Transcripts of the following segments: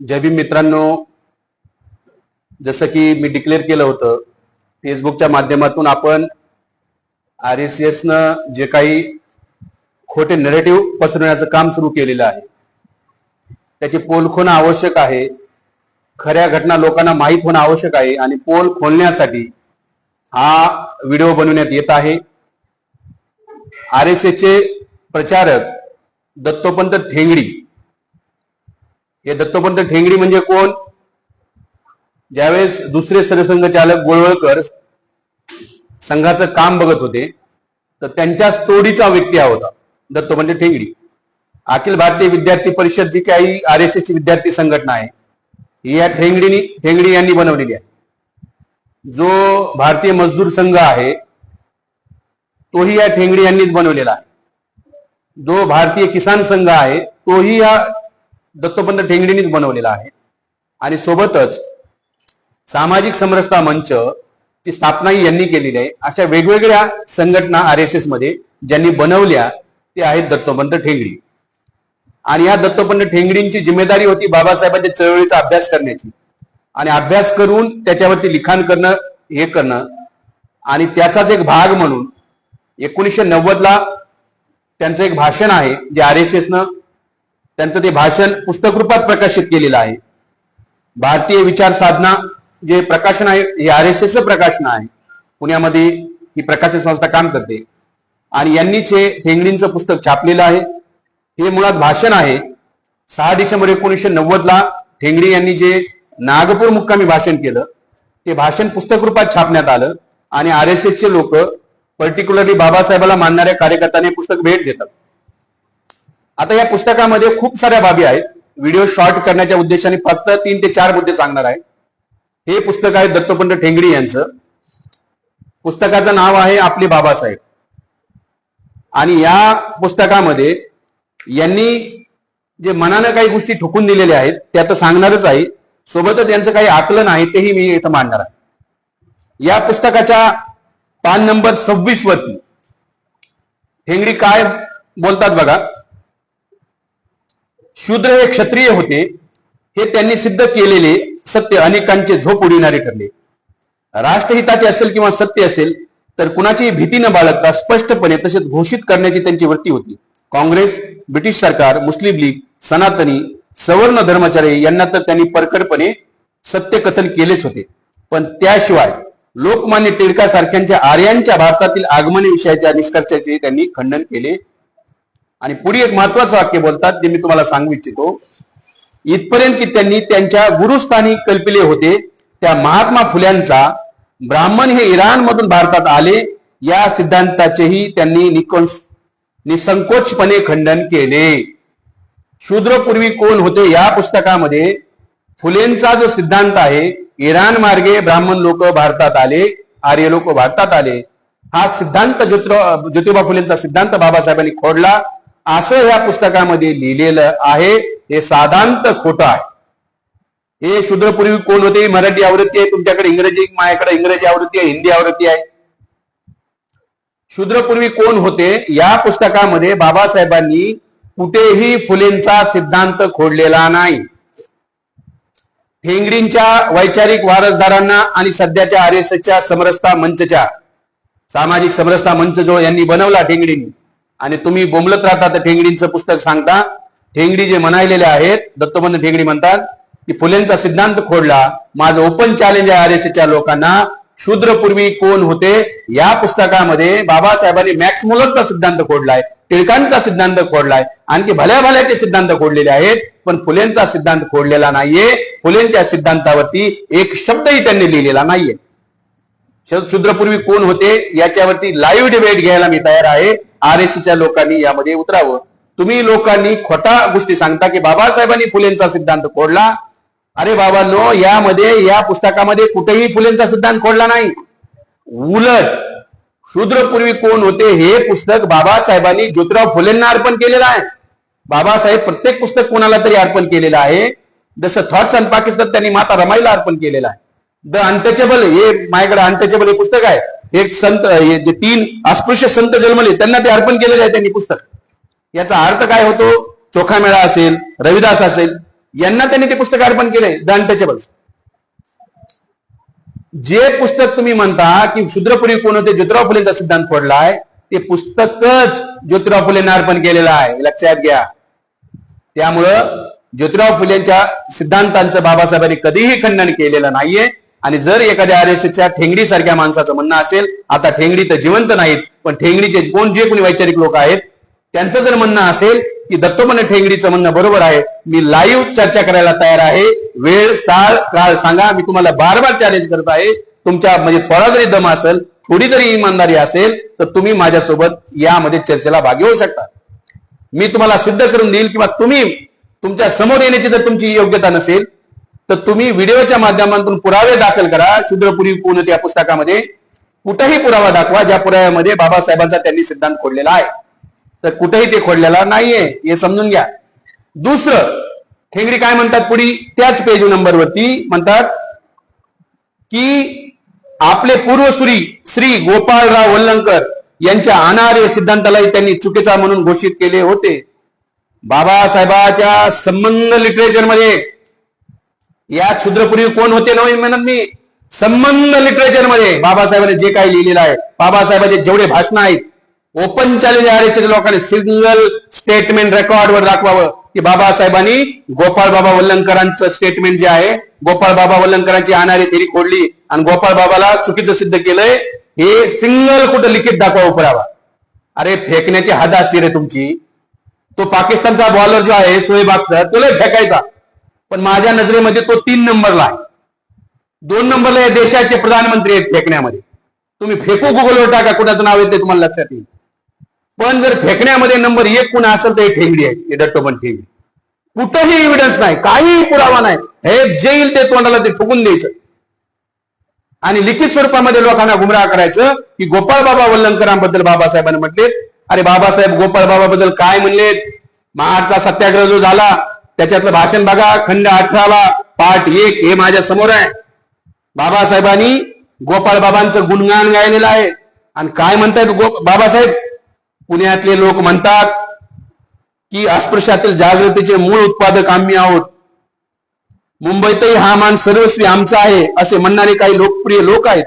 जय भीम मित्रांनो जसं की मी डिक्लेअर केलं होतं फेसबुकच्या माध्यमातून आपण आर एस एसनं जे काही खोटे नरेटिव्ह पसरवण्याचं काम सुरू केलेलं आहे. त्याची पोल खोणं आवश्यक आहे. खऱ्या घटना लोकांना माहीत होणं आवश्यक आहे आणि पोल खोलण्यासाठी हा व्हिडिओ बनवण्यात येत आहे. आर एस चे प्रचारक दत्तोपंत ठेंगडी हे दत्तोपंत ठेंगडी म्हणजे कोण? ज्यावेळेस दुसरे सरसंघ चालक गोळवळकर संघाचं काम बघत होते तर त्यांच्याच तोडीचा व्यक्ती हा होता दत्तोपंत ठेंगडी. अखिल भारतीय विद्यार्थी परिषद जी काही आर एस ची विद्यार्थी संघटना आहे ही या ठेंगडीनी ठेंगडी यांनी बनवलेली आहे. जो भारतीय मजदूर संघ आहे तोही या ठेंगडी यांनीच बनवलेला आहे. जो भारतीय किसान संघ आहे तोही या दत्तोपंत ठेंगडीनीच बनवलेला आहे. आणि सोबतच सामाजिक समरसता मंच ची स्थापनाही यांनी केलेली आहे. अशा वेगवेगळ्या संघटना आर एस एसमध्ये ज्यांनी बनवल्या ते आहेत दत्तोपंत ठेंगडी. आणि या दत्तोपंत ठेंगडींची जिम्मेदारी होती बाबासाहेबांच्या चळवळीचा अभ्यास करण्याची. आणि अभ्यास करून त्याच्यावरती लिखाण करणं हे करणं. आणि त्याचाच एक भाग म्हणून एकोणीसशे नव्वदला त्यांचं एक भाषण आहे जे आर एस एसनं त्यांचं ते भाषण पुस्तक रूपात प्रकाशित केलेलं आहे. भारतीय विचार साधना जे प्रकाशन आहे हे आर एस एसचं प्रकाशन आहे. पुण्यामध्ये ही प्रकाशन संस्था काम करते. आणि यांनीच हे ठेंगडींचं पुस्तक छापलेलं आहे. हे मुळात भाषण आहे. सहा डिसेंबर एकोणीसशे नव्वद ला ठेंगडी यांनी जे नागपूर मुक्कामी भाषण केलं ते भाषण पुस्तक रूपात छापण्यात आलं आणि आर एस एसचे लोक पर्टिक्युलरली बाबासाहेबाला मानणाऱ्या कार्यकर्त्यांनी पुस्तक भेट देतात. आता या पुस्तकामध्ये खूप साऱ्या बाबी आहेत. व्हिडिओ शॉर्ट करण्याच्या उद्देशाने फक्त तीन ते चार मुद्दे सांगणार आहे. हे पुस्तक आहे दत्तोपंत ठेंगडी यांचं. पुस्तकाचं नाव आहे आपले बाबासाहेब. आणि या पुस्तकामध्ये यांनी जे मनानं काही गोष्टी ठोकून दिलेल्या आहेत त्या तर सांगणारच आहे. सोबतच यांचं काही आकलन आहे तेही मी इथं मांडणार आहे. या पुस्तकाच्या पान नंबर सव्वीस वरती ठेंगडी काय बोलतात बघा. शूद्र हे क्षत्रिय होते हे त्यांनी सिद्ध केलेले सत्य अनेकांचे झोप उडिणारे ठरले. राष्ट्रहिताचे असेल किंवा सत्य असेल तर कुणाची भीती न बाळगता स्पष्टपणे तसेच घोषित करण्याची त्यांची वृत्ती होती. काँग्रेस ब्रिटिश सरकार मुस्लिम लीग सनातनी सवर्ण धर्मचारी यांना तर त्यांनी परकडपणे सत्य कथन केलेच होते. पण त्याशिवाय लोकमान्य टिळकासारख्यांच्या आर्यांच्या भारतातील आगमन विषयाच्या निष्कर्षाचे त्यांनी खंडन केले आणि पुढे एक महत्वाचं वाक्य बोलतात ते मी तुम्हाला सांगू इच्छितो. इथपर्यंत की त्यांनी त्यांच्या गुरुस्थानी कल्पिले होते त्या महात्मा फुल्यांचा ब्राह्मण हे इराण मधून भारतात आले या सिद्धांताचेही त्यांनी निकोष निसंकोचपणे खंडन केले. शूद्रपूर्वी कोण होते या पुस्तकामध्ये? फुलेंचा जो सिद्धांत आहे इराण मार्गे ब्राह्मण लोक भारतात आले आर्य लोक भारतात आले. हा सिद्धांत ज्योतिबा ज्योतिबा फुलेंचा सिद्धांत बाबासाहेबांनी खोडला. असं या पुस्तकामध्ये लिहिलेलं आहे हे साधांत खोटं आहे. हे शूद्रपूर्वी कोण होते? मराठी आवृत्ती आहे तुमच्याकडे इंग्रजी माझ्याकडे इंग्रजी आवृत्ती आहे हिंदी आवृत्ती आहे. शूद्रपूर्वी कोण होते? या पुस्तकामध्ये बाबासाहेबांनी कुठेही फुलेंचा सिद्धांत खोडलेला नाही. ठेंगडींच्या वैचारिक वारसदारांना आणि सध्याच्या आर एस एसच्या समरसता मंचच्या सामाजिक समरसता मंच जो यांनी बनवला ठेंगडींनी. आणि तुम्ही बोंबलत राहता तर ठेंगडींचं पुस्तक सांगता. ठेंगडी जे म्हणालेले आहेत दत्तबंध ठेंगडी म्हणतात की फुलेंचा सिद्धांत खोडला माझं ओपन चॅलेंज आहे आर एस एसच्या लोकांना शूद्रपूर्वी कोण होते? या पुस्तकामध्ये बाबासाहेबांनी मॅक्स मुलरचा सिद्धांत खोडलाय टिळकांचा सिद्धांत खोडलाय आणखी भल्या भल्याचे सिद्धांत खोडलेले आहेत पण फुलेंचा सिद्धांत खोडलेला नाहीये. फुलेंच्या सिद्धांतावरती एक शब्दही त्यांनी लिहिलेला नाहीये. शूद्रपूर्वी कोण होते? याच्यावरती लाईव्ह डिबेट घ्यायला मी तयार आहे. आर एस च्या लोकांनी यामध्ये उतरावं. तुम्ही लोकांनी खोटा गोष्टी सांगता की बाबासाहेबांनी फुलेंचा सिद्धांत खोडला? अरे बाबांनो यामध्ये या पुस्तकामध्ये कुठेही फुलेंचा सिद्धांत खोडला नाही. उलट शूद्रपूर्वी कोण होते हे पुस्तक बाबासाहेबांनी ज्योतिराव फुलेंना अर्पण केलेलं आहे. बाबासाहेब प्रत्येक पुस्तक कोणाला तरी अर्पण केलेलं आहे. जसं थॉट्स अँड पाकिस्तान त्यांनी माता रमाईला अर्पण केलेलं आहे. द अनटचेबल हे माझ्याकडे अनटचेबल हे पुस्तक आहे. एक संत हे जे तीन अस्पृश्य संत जन्मले त्यांना ते अर्पण केलेले आहे त्यांनी पुस्तक. याचा अर्थ काय होतो? चोखा मेळा असेल रविदास असेल यांना त्यांनी ते पुस्तक अर्पण केलंय द अनटचेबल्स जे पुस्तक तुम्ही म्हणता की शूद्रपुरी कोण होते? ज्योतिराव फुलेंचा सिद्धांत फोडलाय ते पुस्तकच ज्योतिराव फुलेंना अर्पण केलेलं आहे. लक्षात घ्या. त्यामुळं ज्योतिराव फुलेंच्या सिद्धांतांचं बाबासाहेबांनी कधीही खंडन केलेलं नाहीये. आणि जर एखाद्या आर ठेंगडीसारख्या एसच्या माणसाचं म्हणणं असेल आता ठेंगडी तर जिवंत नाहीत पण ठेंगडीचे कोण जे कोणी वैचारिक लोक आहेत त्यांचं जर म्हणणं असेल की दत्तोपन्न ठेंगडीचं म्हणणं बरोबर आहे मी लाईव्ह चर्चा करायला तयार आहे. वेळ स्थळ काळ सांगा. मी तुम्हाला बार बार चॅलेंज करत आहे. तुमच्या म्हणजे थोडा जरी दम असेल थोडी जरी इमानदारी असेल तर तुम्ही माझ्यासोबत यामध्ये चर्चेला भागी होऊ शकता. मी तुम्हाला सिद्ध करून देईल किंवा तुम्ही तुमच्यासमोर येण्याची जर तुमची योग्यता नसेल तर तुम्ही व्हिडिओच्या माध्यमातून पुरावे दाखल करा. शूद्रपुरी कोण या पुस्तकामध्ये कुठेही पुरावा दाखवा ज्या पुराव्यामध्ये बाबासाहेबांचा त्यांनी सिद्धांत खोडलेला आहे. तर कुठेही ते खोडलेला नाहीये हे समजून घ्या. दुसरं ठेंगडी काय म्हणतात पुढे? त्याच पेज नंबरवरती म्हणतात की आपले पूर्वसुरी श्री गोपाळराव वल्लंकर यांच्या अनार्य सिद्धांतालाही त्यांनी चुकीचा म्हणून घोषित केले होते. बाबासाहेबाच्या संबंध लिटरेचरमध्ये या क्षुद्रपूर्वी कोण होते नवीन म्हणत मी? संबंध लिटरेचरमध्ये बाबासाहेबांनी जे काही लिहिलेलं आहे बाबासाहेबांचे जेवढे भाषण आहेत ओपन चॅलेंज आर लोकांनी सिंगल स्टेटमेंट रेकॉर्डवर दाखवावं की बाबासाहेबांनी गोपाळ बाबा वल्लंकरांचं स्टेटमेंट जे आहे गोपाळ बाबा वल्लंकरांची आणारी थेरी खोडली आणि गोपाळ बाबाला चुकीचं सिद्ध केलंय हे सिंगल कुठं लिखित दाखवा उपरावा अरे फेकण्याची हद असली रे तुमची. तो पाकिस्तानचा बॉलर जो आहे शोएब अख्तर तो लय फेकायचा. पण माझ्या नजरेमध्ये तो तीन नंबरला आहे. दोन नंबरला या देशाचे प्रधानमंत्री आहेत फेकण्यामध्ये. तुम्ही फेकू गुगलवर टाका कुणाचं नाव येते तुम्हाला लक्षात येईल. पण जर फेकण्यामध्ये नंबर एक कुणा असेल तर हे ठेंगडी आहे हे दत्तोपंत ठेंगडी. कुठंही एव्हिडन्स नाही काहीही पुरावा नाही. हे जे येईल ते तोंडाला ते ठुकून द्यायचं. आणि लिखित स्वरूपामध्ये लोकांना गुमराह करायचं की गोपाळ बाबा वल्लंकरांबद्दल बाबासाहेबांनी म्हटले अरे बाबासाहेब गोपाळ बाबाबद्दल काय म्हणलेत? महाडचा सत्याग्रह जो झाला त्याच्यातलं भाषण बघा खंड अठरावा पाठ एक हे माझ्यासमोर आहे. बाबासाहेबांनी गोपाळ बाबांचं गुणगान गायलेलं आहे. आणि काय म्हणतायत गो बाबासाहेब? पुण्यातले लोक म्हणतात की अस्पृश्यातील जागृतीचे मूळ उत्पादक आम्ही आहोत. मुंबईतही हा मान सर्वस्वी आमचा आहे असे म्हणणारे काही लोकप्रिय लोक आहेत.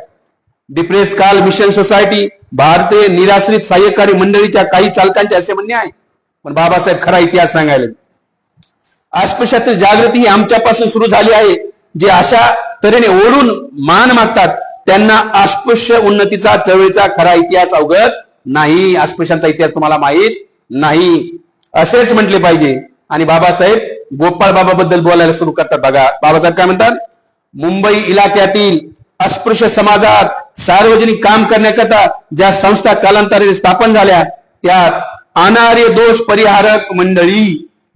डिप्रेस काल मिशन सोसायटी भारतीय निराश्रित सहाय्यकारी मंडळीच्या काही चालकांचे असे म्हणणे आहे. पण बाबासाहेब खरा इतिहास सांगायला अस्पृश्यातील जागृती ही आमच्यापासून सुरू झाली आहे. जे अशा तऱ्हेने ओढून मान मागतात त्यांना अस्पृश्य उन्नतीचा चळवळीचा खरा इतिहास अवगत नाही. अस्पृश्यांचा इतिहास तुम्हाला माहीत नाही. असेच म्हटले पाहिजे. आणि बाबासाहेब गोपाळ बाबाबद्दल बोलायला सुरू करतात बघा. बाबासाहेब काय म्हणतात? मुंबई इलाक्यातील अस्पृश्य समाजात सार्वजनिक काम करण्याकरता ज्या संस्था कालांतराने स्थापन झाल्या त्या अनार्य दोष परिहारक मंडळी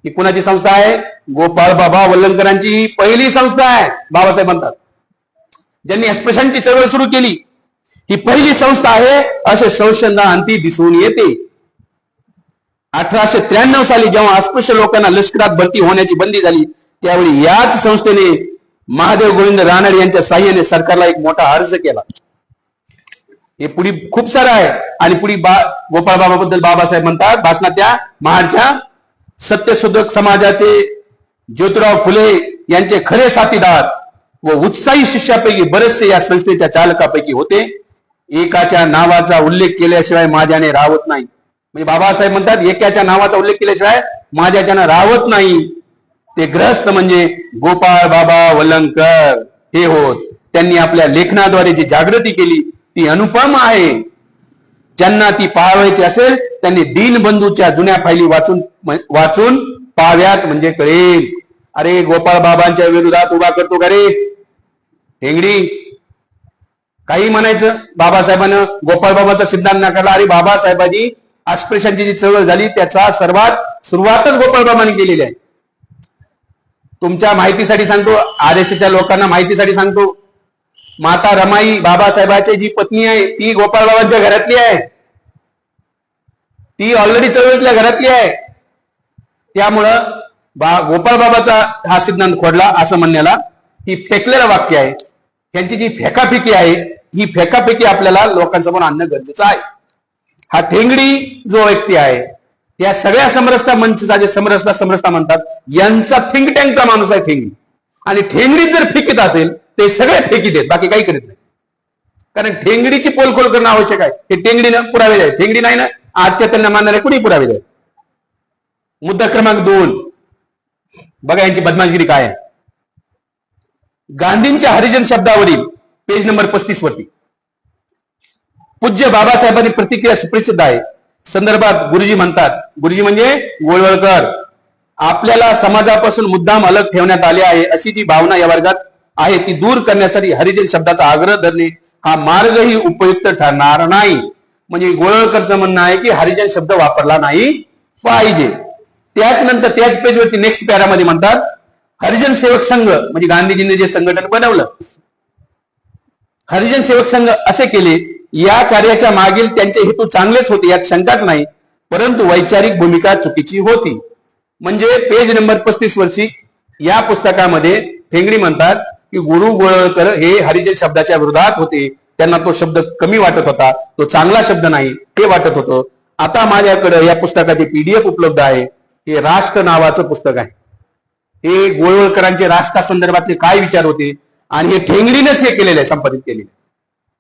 ही कुणाची संस्था आहे? गोपाळ बाबा वल्लंकरांची ही पहिली संस्था आहे बाबासाहेब म्हणतात. ज्यांनी एक्सप्रेशनची चळवळ सुरू केली ही पहिली संस्था आहे असे संशोधना अंती दिसून येते. अठराशे त्र्याण्णव साली जेव्हा अस्पृश्य लोकांना लष्करात भरती होण्याची बंदी झाली त्यावेळी याच संस्थेने महादेव गोविंद रानडे यांच्या साह्याने सरकारला एक मोठा अर्ज केला. हे पुढे खूप सारं आहे. आणि पुढे बा गोपाळ बाबाबद्दल बाबासाहेब म्हणतात भाषणात त्या महाडच्या सत्यशोधक समाजाचे ज्योतिराव फुले यांचे खरे साथीदार व उत्साही शिष्यापैकी बरेचसे या संस्थेच्या चालकापैकी होते. एकाच्या नावाचा उल्लेख केल्याशिवाय माझ्याने राहत नाही. म्हणजे बाबासाहेब म्हणतात एकाच्या नावाचा उल्लेख केल्याशिवाय माझ्याच्यानं राहत नाही. ते ग्रहस्थ म्हणजे गोपाळ बाबा वलंकर. हे होत. त्यांनी आपल्या लेखनाद्वारे जी जागृती केली ती अनुपम आहे. ज्यांना ती पाहावायची असेल त्यांनी दीनबंधूच्या जुन्या फायली वाचून वाचून पाहाव्यात म्हणजे कळेल. अरे गोपाळ बाबांच्या विरोधात उभा करतो का रे? हेंगडी काही म्हणायचं? बाबासाहेबांना गोपाळ बाबाचा सिद्धांत नाकारला. अरे बाबासाहेबांनी अस्पृश्यांची जी चळवळ झाली त्याचा सर्वात सुरुवातच गोपाळ बाबांनी केलेली आहे. तुमच्या माहितीसाठी सांगतो आर एस एसच्या लोकांना माहितीसाठी सांगतो. माता रमाई बाबासाहेबाची जी पत्नी आहे ती गोपाळ बाबांच्या घरातली आहे. ती ऑलरेडी चळवळीतल्या घरातली आहे. त्यामुळं बा गोपाळ बाबाचा हा सिद्धांत खोडला असं म्हणण्याला ही फेकलेलं वाक्य आहे. त्यांची जी फेकाफेकी आहे ही फेकाफेकी आपल्याला लोकांसमोर आणणं गरजेचं आहे. हा ठेंगडी जो व्यक्ती आहे या सगळ्या समरसता मंचचा जे समरसता समरसता म्हणतात यांचा थिंक टँकचा माणूस आहे ठेंगडी. आणि ठेंगडी जर फेकीत असेल ते सगळे फेकी देत बाकी काही करीत नाही. कारण ठेंगडीची पोलखोल करणं आवश्यक आहे. हे टेंगडीनं पुरावे द्यावे ठेंगडी नाही ना आजच्या त्यांना मानणारे कुणी पुरावे द्यावे मुद्दा क्रमांक दोन. बघा यांची बदमाशगिरी काय आहे. गांधींच्या हरिजन शब्दावरील पेज नंबर पस्तीस वरती. पूज्य बाबासाहेबांनी प्रतिक्रिया सुप्रसिद्ध आहे. संदर्भात गुरुजी म्हणतात गुरुजी म्हणजे गोळवळकर. आपल्याला समाजापासून मुद्दाम अलग ठेवण्यात आले आहे अशी जी भावना या वर्गात आहे ती दूर करण्यासाठी हरिजन शब्दाचा आग्रह धरणे हा मार्गही उपयुक्त ठरणार नाही. म्हणजे गोळळकरचं म्हणणं आहे की हरिजन शब्द वापरला नाही पाहिजे. त्याच नंतर त्याच पेजवरती नेक्स्ट पॅरामध्ये म्हणतात हरिजन सेवक संघ म्हणजे गांधीजींनी जे संघटन बनवलं हरिजन सेवक संघ असे केले या कार्याच्या मागील त्यांचे हेतू चांगलेच होते यात शंकाच नाही परंतु वैचारिक भूमिका चुकीची होती. म्हणजे पेज नंबर पस्तीस वर्षी या पुस्तकामध्ये ठेंगडी म्हणतात की गुरु गोळकर हे हरिजन शब्दाच्या विरोधात होते. त्यांना तो शब्द कमी वाटत होता. तो चांगला शब्द नाही ते वाटत होतं. आता माझ्याकडे या पुस्तकाचे पीडीएफ उपलब्ध आहे. हे राष्ट्र नावाचं पुस्तक आहे. हे गोळवळकरांचे राष्ट्रासंदर्भातले काय विचार होते? आणि हे ठेंगडीनच हे केलेलं आहे संपादित केलेलं आहे.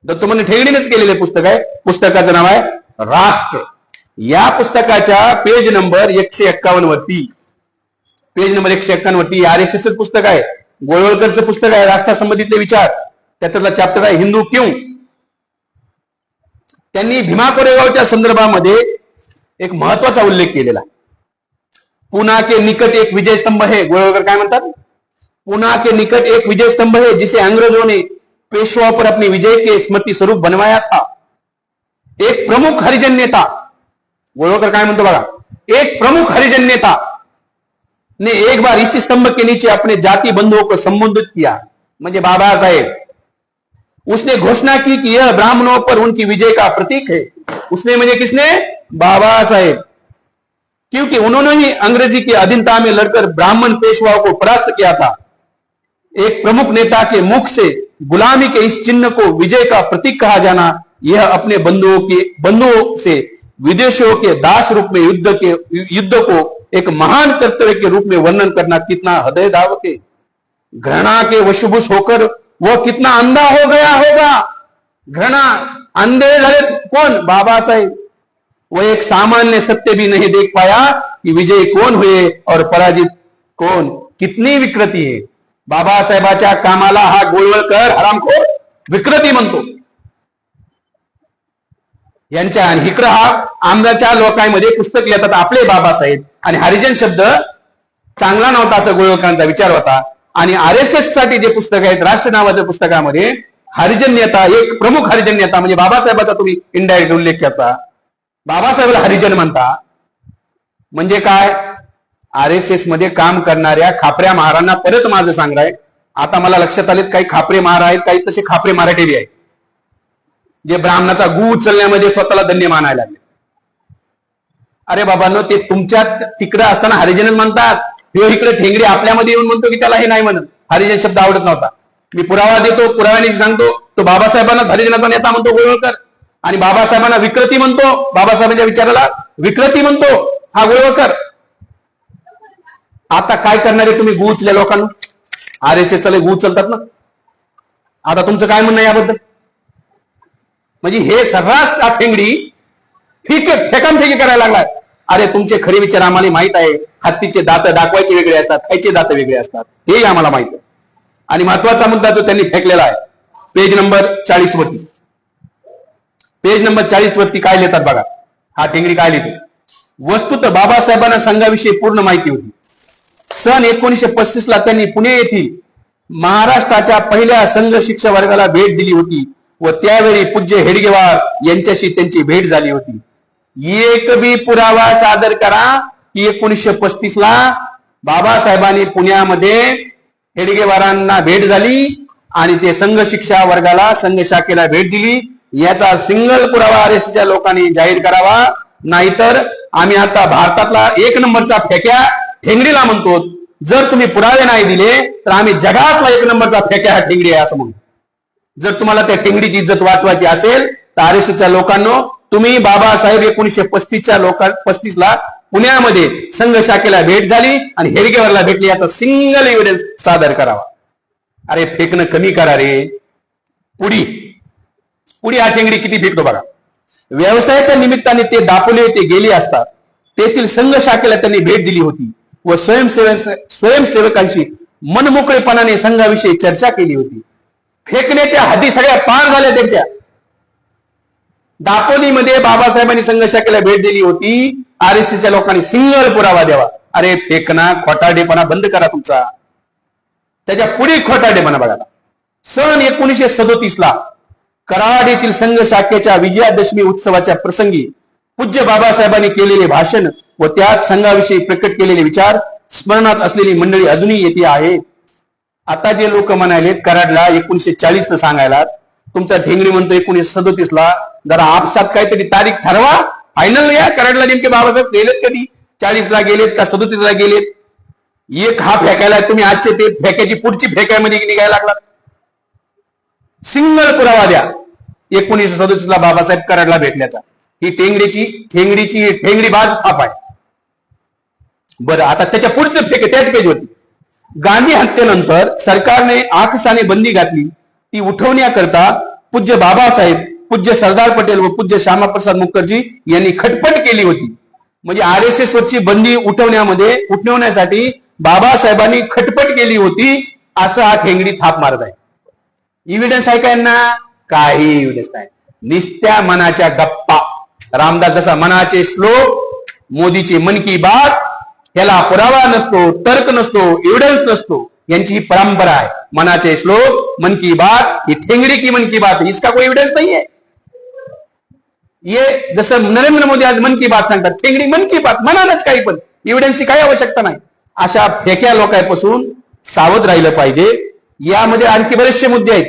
दत्त म्हणजे ठेंगडीनच केलेले पुस्तक आहे. पुस्तकाचं नाव आहे राष्ट्र. या पुस्तकाच्या पेज नंबर एकशे एक्कावन्न वरती पेज नंबर एकशे एक्कावन्न वरती आर एस एस पुस्तक आहे. गोळवळकरचं पुस्तक आहे राष्ट्रासंबंधीतले विचार. त्यातला चॅप्टर आहे हिंदू क्यू त्यांनी भीमा कोरेगावच्या संदर्भामध्ये एक महत्त्वाचा उल्लेख केलेला. पुना के निकट एक विजय स्तंभ है गोळवळकर काय म्हणतात? पुना के निकट एक विजय स्तंभ है जिसे अंग्रेजों ने पेशवा पर अपनी विजय के स्मृति स्वरूप बनवाया था. एक प्रमुख हरिजन नेता. गोळवळकर काय म्हणतो बघा? एक प्रमुख हरिजन नेता. ने एक बार इसी स्तंभ के नीचे अपने जाति बंधुओं को संबोधित किया। म्हणजे बाबा साहेब, उसने घोषणा की कि यह ब्राह्मणों पर उनकी विजय का प्रतीक है। उसने म्हणजे किसने? बाबा साहेब। क्योंकि उन्होंने ही अंग्रेज़ी की अधीनता में लड़कर ब्राह्मण पेशवाओं को परास्त किया था। एक प्रमुख नेता के मुख से गुलामी के इस चिन्ह को विजय का प्रतीक कहा जाना, यह अपने बंधुओं के, बंधुओं से विदेशियों के दास रूप में युद्ध के, युद्ध को एक महान कर्तव्य के रूप में वर्णन करना कितना हृदय दाव के, घृणा के वशुभुष होकर वह कितना अंधा हो गया होगा। घृणा, अंधे झाले बाबा साहेब। वो एक सामान्य सत्य भी नहीं देख पाया कि विजय कौन हुए और पराजित कौन। कितनी विकृती है। बाबासाहेबाच्या कामाला हा गोळवळकर हरामखोर विकृती म्हणतो यांच्या आणि इकडं हा आमदारच्या लोकांमध्ये पुस्तक लिहितात आपले बाबासाहेब. आणि हरिजन शब्द चांगला नव्हता असं गोळवळकरांचा विचार होता. आणि आर एस एससाठी जे पुस्तक आहेत राष्ट्र नावाच्या पुस्तकामध्ये हरिजन नेता एक प्रमुख हरिजन नेता म्हणजे बाबासाहेबाचा तुम्ही इनडायरेक्ट उल्लेख करता बाबासाहेबला हरिजन म्हणता. म्हणजे काय? आर एस एसमध्ये काम करणाऱ्या खापऱ्या महारांना परत माझं सांगणार आता मला लक्षात आलेत काही खापरे महार आहेत काही तसे खापरे मराठी आहेत. जे ब्राह्मणाचा गु उचलण्यामध्ये स्वतःला धन्य मानायला लागले. अरे बाबांनो ते तुमच्यात तिकडे असताना हरिजन म्हणतात हे इकडे ठेंगडी आपल्यामध्ये येऊन म्हणतो की त्याला हे नाही म्हणत. हरिजन शब्द आवडत नव्हता. मी पुरावा देतो पुराव्याने सांगतो तो बाबासाहेबांना हरिजनाचा नेता म्हणतो गोळवळकर आणि बाबासाहेबांना विकृती म्हणतो बाबासाहेबांच्या विचाराला विकृती म्हणतो हा गोळवळकर आता काय करणारे तुम्ही गु उचल्या लोकांना? आर एस एस गु उचलतात ना? आता तुमचं काय म्हणणं याबद्दल? म्हणजे हे सर्रास हा ठेंगडी ठीक आहे फेकामफेकी करायला लागलाय. अरे तुमचे खरे विचार आम्हाला माहीत आहे. हत्तीचे दात दाखवायचे वेगळे असतात खायचे दात वेगळे असतात. हे आम्हाला माहीत आहे. आणि महत्त्वाचा मुद्दा जो त्यांनी फेकलेला आहे पेज नंबर चाळीस वरती. पेज नंबर चाळीस वरती काय लिहितात बघा. हा ठेंगडी काय लिहितो? वस्तुत बाबासाहेबांना संघाविषयी पूर्ण माहिती होती. सन एकोणीसशे पस्तीस ला त्यांनी पुणे येथील महाराष्ट्राच्या पहिल्या संघ शिक्षा वर्गाला भेट दिली होती. व त्यावेळी पूज्य हेडगेवार यांच्याशी त्यांची भेट झाली होती. एक बी पुरावा सादर करा की एकोणीसशे पस्तीस ला बाबासाहेबांनी पुण्यामध्ये हेडगेवारांना भेट झाली आणि ते संघ शिक्षा वर्गाला संघ शाखेला भेट दिली. याचा सिंगल पुरावा आरएसच्या लोकांनी जाहीर करावा. नाहीतर आम्ही आता भारतातला एक नंबरचा फेक्या ठेंगडीला म्हणतो. जर तुम्ही पुरावे नाही दिले तर आम्ही जगातला एक नंबरचा फेक्या हा ठेंगडी आहे असं म्हणतो. जर तुम्हाला त्या ठेंगडीची इज्जत वाचवायची असेल तर आरएसएसच्या लोकांनो तुम्ही बाबासाहेब एकोणीशे पस्तीसच्या लोकां पस्तीसला पुण्यामध्ये संघ शाखेला भेट झाली आणि हेडगेवरला भेटली. याचा सिंगल एव्हिडन्स सादर करावा. अरे फेकणं कमी करा रे. पुडी पुढी हा ठेंगडी किती फेकतो बघा. व्यवसायाच्या निमित्ताने ते दापोले ते गेले असतात. तेथील संघ शाखेला त्यांनी भेट दिली होती व स्वयंसेवक स्वयंसेवकांशी मनमोकळेपणाने संघाविषयी चर्चा केली होती. फेकण्याच्या हाती सगळ्या पार झाल्या त्यांच्या. दापोलीमध्ये बाबासाहेबांनी संघ शाखेला भेट दिली होती. आर एस लोकांनी सिंगल पुरावा द्यावा. अरे फेकणा खोटाडेपणा बंद करा तुमचा. त्याच्या पुढे खोटाडेपणा बघा. सन एकोणीसशे सदोतीस ला कराड येथील संघ शाखेच्या विजयादशमी उत्सवाच्या प्रसंगी पूज्य बाबासाहेबांनी केलेले भाषण व त्यात संघाविषयी प्रकट केलेले विचार स्मरणात असलेली मंडळी अजूनही येथे आहे. आता जे लोक म्हणाले कराडला एकोणीशे चाळीस न सांगायला तुमचा ठेंगडी म्हणतो एकोणीशे सदोतीस ला जरा आपसात काहीतरी तारीख ठरवा फायनल या. कराडला नेमके बाबासाहेब गेलेत कधी? चाळीस ला गेलेत का सदोतीस ला गेलेत? एक हा फेकायला तुम्ही आजचे ते फेकायची पुढची फेकायमध्ये निघायला लागला सिंगल पुरावा द्या. एकोणीसशे सदोतीस ला बाबासाहेब कराडला भेटल्याचा ही टेंगडीची ठेंगडीची ठेंगडी बाज थाप आहे. बरं आता त्याच्या पुढचं फेक त्याच पेजवरती गांधी हत्येनंतर सरकारने आखसाने बंदी घातली. ती उठवण्याकरता पूज्य बाबासाहेब पूज्य सरदार पटेल व पूज्य श्यामाप्रसाद मुखर्जी यांनी खटपट केली होती. म्हणजे आर एस एस वरची बंदी उठवण्यामध्ये उठवण्यासाठी बाबासाहेबांनी खटपट केली होती असं हा ठेंगडी थाप मारत आहे. इव्हिडन्स आहे का यांना? काही इव्हिडन्स नाही. निस्त्या मनाच्या गप्पा. रामदास जसा मनाचे श्लोक मोदीची मन की बात याला पुरावा नसतो तर्क नसतो एव्हिडन्स नसतो. यांची ही परंपरा आहे. मनाचे श्लोक मन की बात ही ठेंगडी की मन की बात है, इसका कोई एव्हिडन्स नाही आहे ये जसं नरेंद्र मोदी आज मन की बात सांगतात ठेंगडी मन की बात मनानच काही पण. एव्हिडन्सची काही आवश्यकता नाही. अशा फेक्या लोकांपासून सावध राहिलं पाहिजे. यामध्ये आणखी बरेचसे मुद्दे आहेत.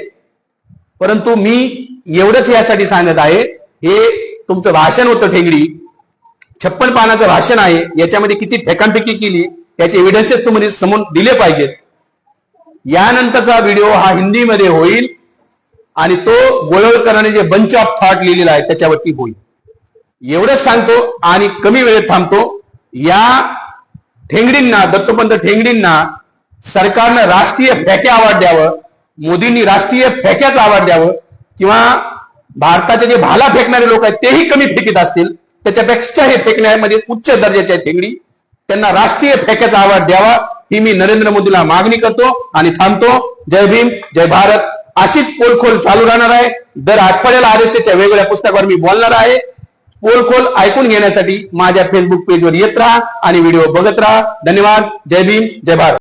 परंतु मी एवढंच यासाठी सांगत आहे. हे तुमचं भाषण होतं ठेंगडी. छप्पन पानाचं भाषण आहे याच्यामध्ये किती फेकांफेकी केली याचे एव्हिडन्सेस तुम्ही समोर दिले पाहिजेत. यानंतरचा व्हिडिओ हा हिंदीमध्ये होईल आणि तो गोळवळकरांनी जे बंच ऑफ थॉट लिहिलेला आहे त्याच्यावरती होईल. एवढंच सांगतो आणि कमी वेळेत थांबतो. या ठेंगडींना दत्तोपंत ठेंगडींना सरकारनं राष्ट्रीय फॅक्या अवॉर्ड द्यावं मोदींनी राष्ट्रीय फॅक्याचं अवॉर्ड द्यावं किंवा भारताचे जे भाला फेकणारे लोक आहेत तेही कमी फेकीत असतील. त्याच्यापेक्षा हे फेकण्यामध्ये म्हणजे उच्च दर्जाच्या ठेंगडी त्यांना राष्ट्रीय फेक्याचा आवाज द्यावा ही मी नरेंद्र मोदीला मागणी करतो आणि थांबतो. जय भीम जय भारत. अशीच पोलखोल चालू राहणार आहे. दर आठवड्याला आरएसएच्या वेगवेगळ्या पुस्तकावर मी बोलणार आहे. पोलखोल ऐकून घेण्यासाठी माझ्या फेसबुक पेजवर येत राहा आणि व्हिडिओ बघत राहा. धन्यवाद. जय भीम जय भारत.